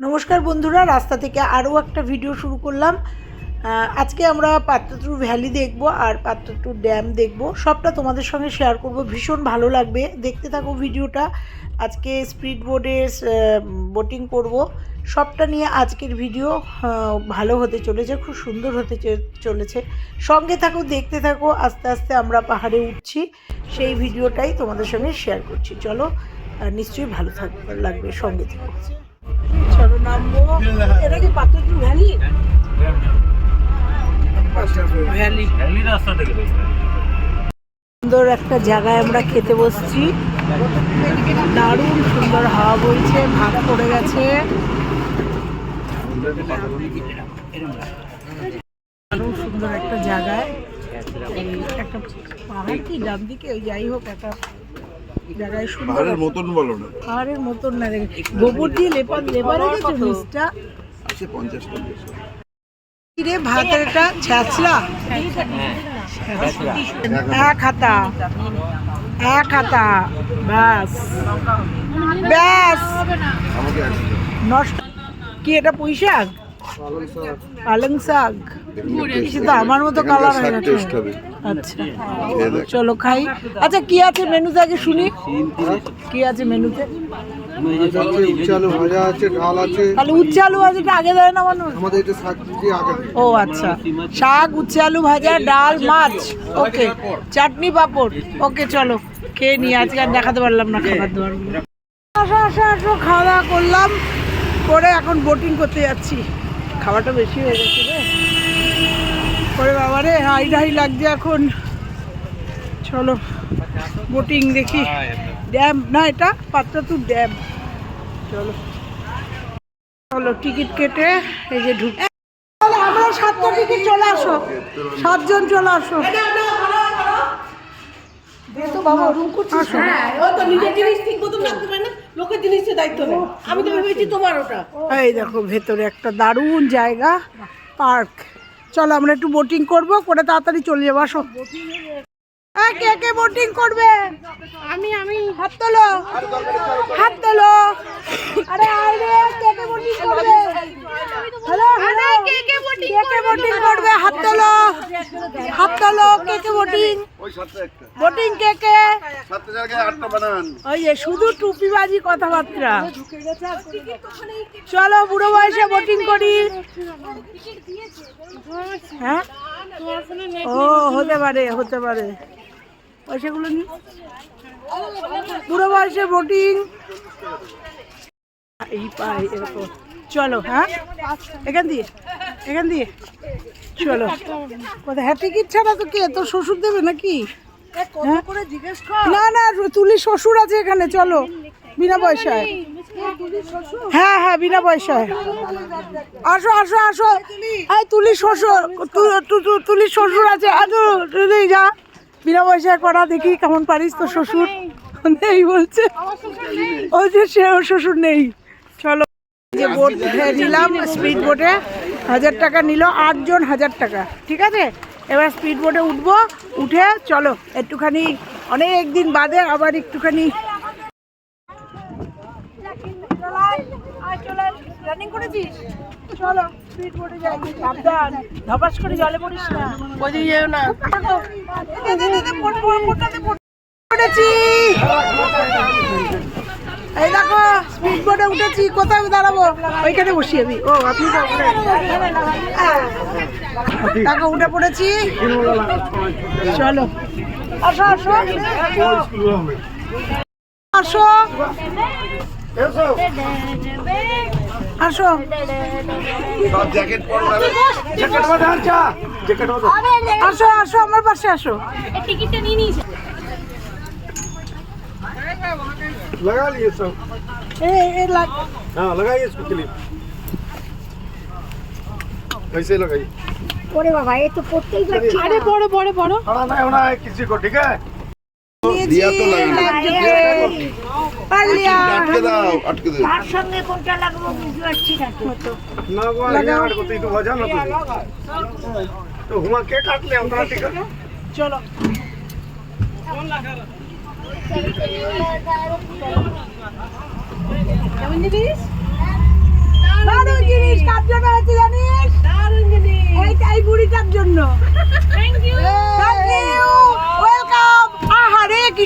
নমস্কার বন্ধুরা, রাস্তা থেকে আরও একটা ভিডিও শুরু করলাম। আজকে আমরা পাত্রটুর ভ্যালি দেখব আর পাত্রটুর ড্যাম দেখব। সবটা তোমাদের সঙ্গে শেয়ার করব। ভীষণ ভালো লাগবে। দেখতে থাকো ভিডিওটা আজকে স্পিড বোর্ডে বোটিং করব। সবটা নিয়ে আজকের ভিডিও ভালো হতে চলেছে, খুব সুন্দর হতে চলেছে। সঙ্গে থাকো, দেখতে থাকো। আস্তে আস্তে আমরা পাহাড়ে উঠছি। সেই ভিডিওটাই তোমাদের সঙ্গে শেয়ার করছি। চলো নিশ্চয়ই ভালো থাকবে লাগবে সঙ্গে থেকো। নামবো। এটা কি পাত্রপুর ভ্যালি? ভ্যালি। ভ্যালি রাস্তা থেকে সুন্দর একটা জায়গায় আমরা খেতে বসছি। দারুণ সুন্দর হাওয়া বইছে ভাগ পড়ে গেছে। দারুণ সুন্দর একটা জায়গায়। একটা পাহাড় কি? ডান দিকে? ওই যাই হোক একটা জায়গায় পাহাড়ের মতন বলো না। পাহাড়ের মতন না গোবর দিয়ে লেপার লেবার রেখেছে নিচটা আছে পঞ্চাশ পঞ্চাশ রে ভাতের এটা ছ্যাঁচলা এক হাতা। এক হাতা। ব্যাস। ব্যাস। নষ্ট কি এটা পুঁই শাক পালং শাক? কিন্তু আমার মতো কালার হয়ে হবে। আচ্ছা। চলো খাই। আচ্ছা কি আছে মেনুতে আগে শুনি? কি আছে মেনুতে? উচ্ছে আলু ভাজা ডাল তাহলে উচ্ছে আলু ভাজাটা আগে দেয় না মানুষ? ও আচ্ছা। শাক উচ্ছে আলু ভাজা ডাল মাছ। ওকে চাটনি পাঁপড়। ওকে চলো খেয়ে নিয়ে আজকে আর দেখাতে পারলাম না খাবার দাবার আসো আসো আসো খাওয়া দাওয়া করলাম। করে এখন বোটিং করতে যাচ্ছি। খাওয়াটা বেশি হয়ে গেছে রে। বাবা রে হাই হাই লাগছে এখন। চলো বোটিং দেখি। ড্যাম না এটা পাত্রাতুর ড্যাম। চলো। চলো টিকিট কেটে এই যে ঢুক আমরা সাতটা থেকে চলে আসো। সাতজন চলে আসো। তো বাবা রুম করছিস হ্যাঁ, ও তো নিজের জিনিস ঠিক মতন রাখতে পারে না। লোকের জিনিসের দায়িত্ব নেই। আমি তো ভেবেছি তোমার ওটা। এই দেখো ভেতরে একটা দারুণ জায়গা পার্ক। চলো আমরা একটু বোটিং করব করে তাড়াতাড়ি চলে যাব আসো। কে কে বোটিং করবে? আমি আমি। হাত তোলো হাত তোলো। আরে আয় রে কে কে বোটিং করবে? হ্যালো হ্যালো কে কে কে বোটিং করবে? হাত তোলো। হাত তোলো। কে কে একটা। বোটিং কে কে? ওই যে শুধু টুপিবাজি কথাবার্তা। চলো বুড়ো বয়সে বোটিং করি। হ্যাঁ? ও হতে পারে হতে পারে। পয়সাগুলো বুড়ো বয়সে বোটিং এই পাই এরকম। চলো হ্যাঁ? এখান দিয়ে। এখান দিয়ে। চলো। কোথায়? হ্যাঁ টিকিট ছাড়া তো কে? তোর শ্বশুর দেবে নাকি? হ্যাঁ? না না তুলি শ্বশুর আছে এখানে চলো। বিনা পয়সায়। হ্যাঁ হ্যাঁ বিনা পয়সায়। আসো আসো আসো। এই তুলি। শ্বশুর তু- তু- তু- শ্বশুর আছে। আসো তুই যা। বিনা পয়সায় করা দেখি কেমন পারিস তো শ্বশুর নেই বলছে। ওই যে সে ওর শ্বশুর নেই। চলো যে বোট নিলাম স্পিড বোটে হাজার টাকা নিল আটজন হাজার টাকা ঠিক আছে এবার স্পিড বোটে উঠবো উঠে চলো একটুখানি অনেক দিন বাদে আবার একটুখানি রানিং করেছিস চলো স্পিড বোটে যাই সাবধান ধপাস করে জলে পড়িস না ওদিকে যেও না দে, দে, দে, দে, পড়, পড়, পড়টাতে পড়। পড়েছি এই দেখো স্পিড বোটে উঠেছি কোথায় দাঁড়াবো? ওইখানে বসি আমি। ও আপনি। দেখো উঠে পড়েছি। চলো। আসো আসো। আসো। আসো। আসো আসো আমার পাশে আসো। টিকিটটা নিয়ে নিয়েছে। लगा लिए सब এ এ লাগ हाँ लगाइए इसको क्लिप ऐसे लगाइए ওরে বাবা এ তো পড়তেই যাচ্ছে আরে বড় বড় বড় खड़ा नहीं होना है किसी को ठीक है দিয়া তো লাগবে পালিয়া আটকে দাও আটকে দাও তার সঙ্গে কোনটা লাগবো বুঝতে পারছি না তো ना वो लगाओ को तो वजह ना तो हुआ के काट ले उतना ठीक है চলো কেমন জিনিস? দারুণ জিনিস কার জন্য হয়েছে জানিস? দারুণ জিনিস। এইটা এই বুড়িটার জন্য। Thank you thank you welcome আহারে কি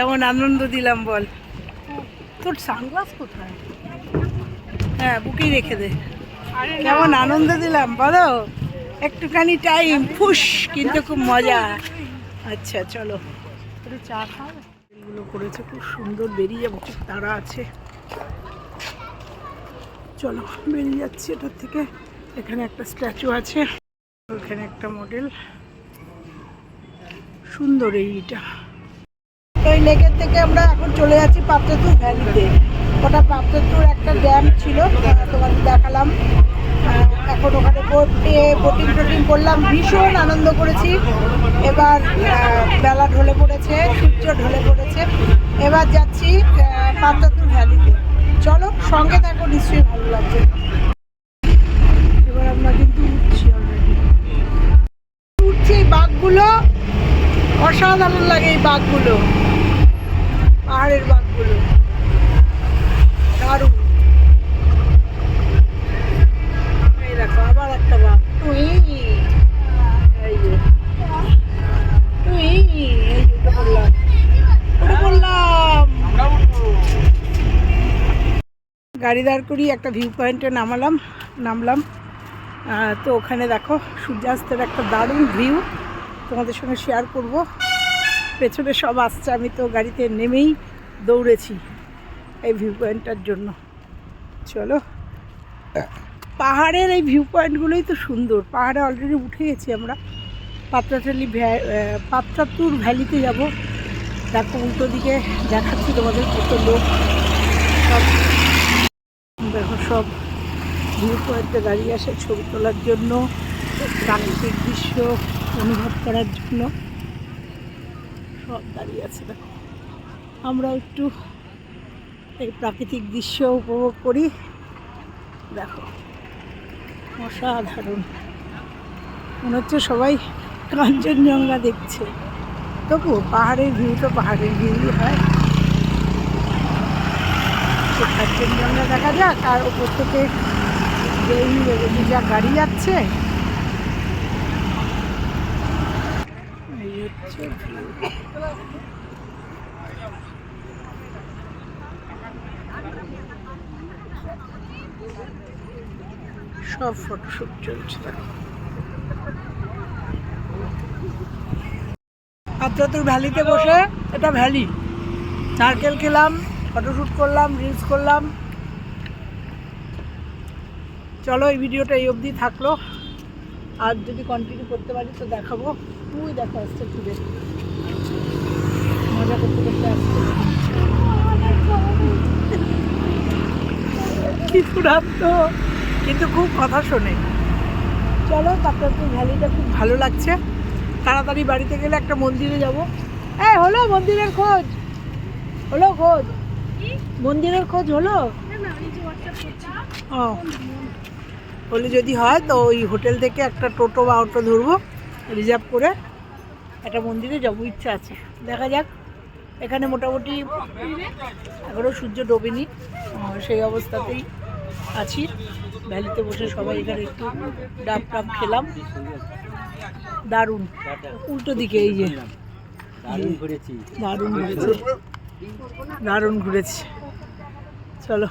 কেমন আনন্দ দিলাম বল। তোর সানগ্লাস কোথায়? হ্যাঁ বুকেই রেখে দে। কেমন আনন্দ দিলাম বলো। একটুখানি টাইম ফুস কিন্তু খুব মজা। আচ্ছা চলো। চা খাও এগুলো করেছে খুব সুন্দর বেরিয়ে যাব খুব তাড়া আছে। চলো বেরিয়ে যাচ্ছি এটার থেকে। এখানে একটা স্ট্যাচু আছে ওখানে একটা মডেল সুন্দর এইটা। ওই লেকের থেকে আমরা এখন চলে যাচ্ছি পাত্রতুর ভ্যালিতে। ওটা পাত্রতুর একটা ড্যাম ছিল তোমাদের দেখালাম। এখন ওখানে বোটে বোটিং টোটিং করলাম ভীষণ আনন্দ করেছি। এবার বেলা ঢলে পড়েছে সূর্য ঢলে পড়েছে। এবার যাচ্ছি আহ, ভ্যালিতে। চলো সঙ্গে থাকো নিশ্চয়ই ভালো লাগছে এবার আমরা কিন্তু উঠছি উঠছি এই বাঘগুলো অসাধারণ লাগে এই বাঘগুলো। পাহাড়ের বাঘগুলো। দারুণ। আবার একটা বাঘ। যে। টুই এই পড়লাম উঠে পড়লাম গাড়ি দাঁড় করিয়ে একটা ভিউ পয়েন্টে নামালাম, নামলাম। তো ওখানে দেখো সূর্যাস্তের একটা দারুণ ভিউ তোমাদের সঙ্গে শেয়ার করব। পেছনে সব আসছে আমি তো গাড়িতে নেমেই দৌড়েছি এই ভিউ পয়েন্টটার জন্য। চলো। পাহাড়ের এই ভিউ পয়েন্টগুলোই তো সুন্দর। পাহাড়ে অলরেডি উঠে গেছি আমরা। আহ, পাত্রাতুর ভ্যালিতে যাব। দেখো উল্টো দিকে দেখাচ্ছি তোমাদের কত লোক। সব দেখো সব ভিউ পয়েন্টে দাঁড়িয়ে আসে ছবি তোলার জন্য। প্রাকৃতিক দৃশ্য অনুভব করার জন্য। সব দাঁড়িয়ে আছে, দেখো। আমরা একটু এই প্রাকৃতিক দৃশ্য উপভোগ করি। দেখো, অসাধারণ। মনে হচ্ছে সবাই কাঞ্চনজঙ্ঘা দেখছে। তবু পাহাড়ের ভিউ তো পাহাড়ের ভিউই হয়। কাঞ্চনজঙ্ঘা দেখা যাক, আর ওপর থেকে যেই যা গাড়ি যাচ্ছে এই হচ্ছে view। সব ফটোশ্যুট চলছে দেখো আদ্রাতুর ভ্যালিতে বসে এটা ভ্যালি। নারকেল খেলাম ফটোশ্যুট করলাম রিলস করলাম। চলো এই ভিডিওটা এই অবধি থাকল। আর যদি কন্টিনিউ করতে পারি তো দেখাবো। তুই দেখা আসছে তুলে মজা করতে করতে আসছে কি ফুরাত কিন্তু খুব কথা শোনে। চলো কাকরাপুর ভ্যালিটা খুব ভালো লাগছে। তাড়াতাড়ি বাড়িতে গেলে একটা মন্দিরে যাব। এই হলো মন্দিরের খোঁজ। হলো খোঁজ। মন্দিরের খোঁজ হলো? ও। বলে যদি হয় তো ওই হোটেল থেকে একটা টোটো বা অটো ধরবো রিজার্ভ করে একটা মন্দিরে যাব ইচ্ছা আছে। দেখা যাক। এখানে মোটামুটি এখনও সূর্য ডোবেনি সেই অবস্থাতেই আছি। ভ্যালিতে বসে সবাই এখানে একটু ডাব টাব খেলাম। দারুণ। উল্টো দিকে এই যে। দারুণ ঘুরেছে। দারুণ ঘুরেছি। চলো।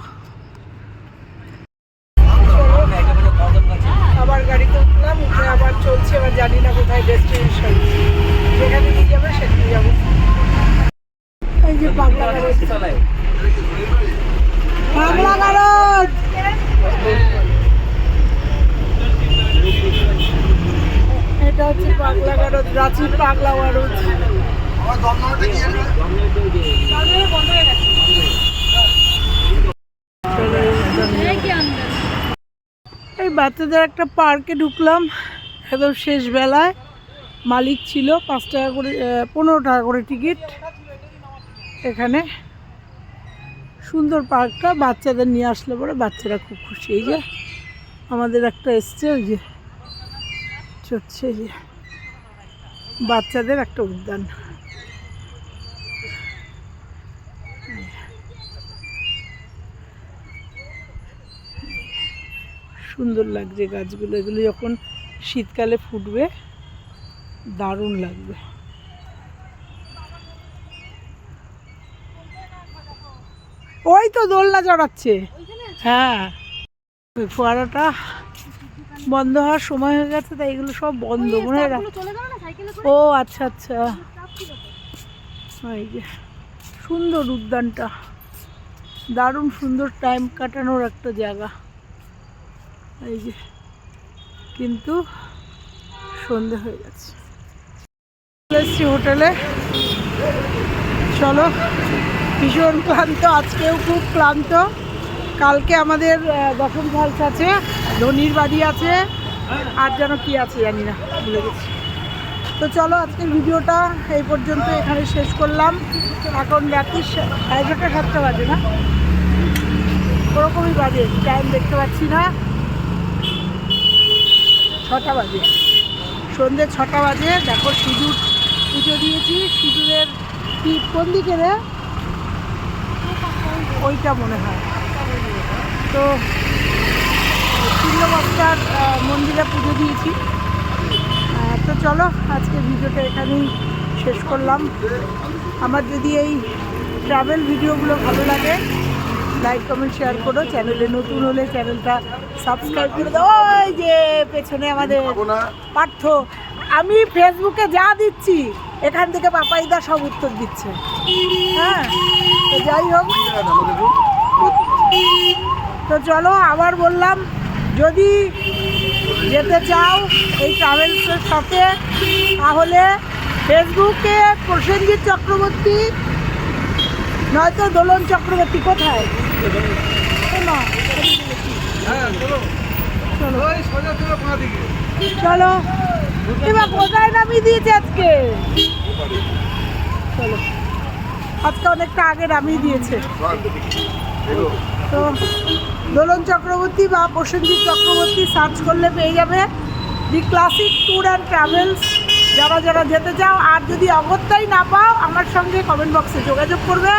আবার গাড়িতে উঠলাম উঠে আবার চলছে এবার জানি না কোথায় ডেস্টিনেশন যেখানে নিয়ে যাবে সেখানে যাব। এই যে পাগলা গারদ পাগলা গারদ হচ্ছে পাগলা গারদ রাঁচির পাগলা গারদ। এই বাচ্চাদের একটা পার্কে ঢুকলাম, একদম শেষ বেলায়। মালিক ছিল, পাঁচ টাকা করে পনেরো টাকা করে টিকিট। এখানে সুন্দর পার্কটা বাচ্চাদের নিয়ে আসলে পরে বাচ্চারা খুব খুশি। এই যে আমাদের একটা এসছে, ওই যে যে বাচ্চাদের একটা উদ্যান। সুন্দর লাগছে গাছগুলো, এগুলো যখন শীতকালে ফুটবে, দারুণ লাগবে। ওই তো দোলনা চড়াচ্ছে। হ্যাঁ ওই ফোয়ারাটা বন্ধ হওয়ার সময় হয়ে গেছে তাই এগুলো সব বন্ধ মনে হয় ও আচ্ছা আচ্ছা। এই যে সুন্দর উদ্যানটা। দারুণ সুন্দর টাইম কাটানোর একটা জায়গা। এই যে কিন্তু সন্ধে হয়ে গেছে। এসছি হোটেলে। চলো ভীষণ ক্লান্ত আজকেও খুব ক্লান্ত। কালকে আমাদের দশম ফলস আছে। ধনির বাড়ি আছে, আর যেন কি আছে জানি না, ভুলে গেছি। তো চলো আজকের ভিডিওটা এই পর্যন্ত এখানে শেষ করলাম। এখন রাত্রি ছটা সাতটা বাজে না? ওরকমই বাজে টাইম দেখতে পাচ্ছি না। ছটা বাজে। সন্ধ্যে ছটা বাজে, দেখো সিঁদুর পুজো দিয়েছি। সিঁদুরের কি, কোন দিকে রে? ওইটা মনে হয়। তো চিল্লবক্তার মন্দিরে পুজো দিয়েছি। তো চলো আজকে ভিডিওটা এখানেই শেষ করলাম। আমার যদি এই ট্রাভেল ভিডিওগুলো ভালো লাগে লাইক কমেন্ট শেয়ার করো। চ্যানেলে নতুন হলে চ্যানেলটা সাবস্ক্রাইব করে দাও। ওই যে পেছনে আমাদের পার্থ। আমি ফেসবুকে যা দিচ্ছি এখান থেকে পাপাইদা সব উত্তর দিচ্ছে। হ্যাঁ তো যাই হোক। তো চলো আবার বললাম যদি যেতে চাও এই ট্রাভেলসের সাথে তাহলে ফেসবুকে প্রসেনজিৎ চক্রবর্তী, নয়তো দোলন চক্রবর্তী, কোথায়? চলো। এবার কোথায় নামিয়ে দিয়েছে আজকে? চলো। আজকে অনেকটা আগে নামিয়ে দিয়েছে। তো দোলন চক্রবর্তী বা প্রসেনজিৎ চক্রবর্তী সার্চ করলে পেয়ে যাবে the classic tour and travels যারা যারা যেতে চাও, আর যদি অগত্যাই না পাও, আমার সঙ্গে কমেন্ট বক্সে যোগাযোগ করবে।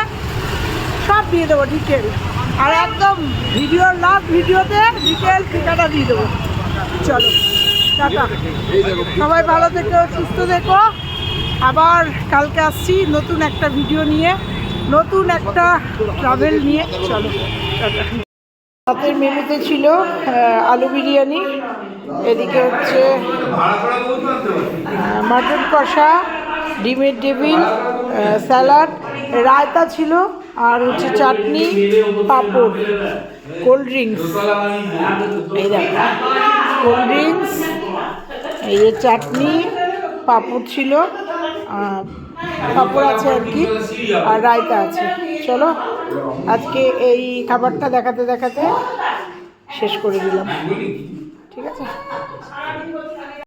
সব দিয়ে দেবো ডিটেল আর একদম ভিডিওর লাস্ট ভিডিওতে ডিটেল ঠিকানা দিয়ে দেবো। চলো, টাটা। সবাই ভালো থেকো, সুস্থ থেকো। আবার কালকে আসছি নতুন একটা ভিডিও নিয়ে, নতুন একটা ট্রাভেল নিয়ে। চলো রাতের মেনুতে ছিল আলু বিরিয়ানি, এদিকে হচ্ছে মাটন কষা, ডিমের টেবিল স্যালাড, রায়তা ছিল, আর হচ্ছে চাটনি, পাঁপড়, কোল্ড ড্রিঙ্কস। এই দেখো, কোল্ড ড্রিঙ্কস, এই যে চাটনি, পাঁপড় ছিল পাঁপড় আছে আর কি, আর রায়তা আছে। চলো আজকে এই খাবারটা দেখাতে দেখাতে শেষ করে দিলাম। ঠিক আছে?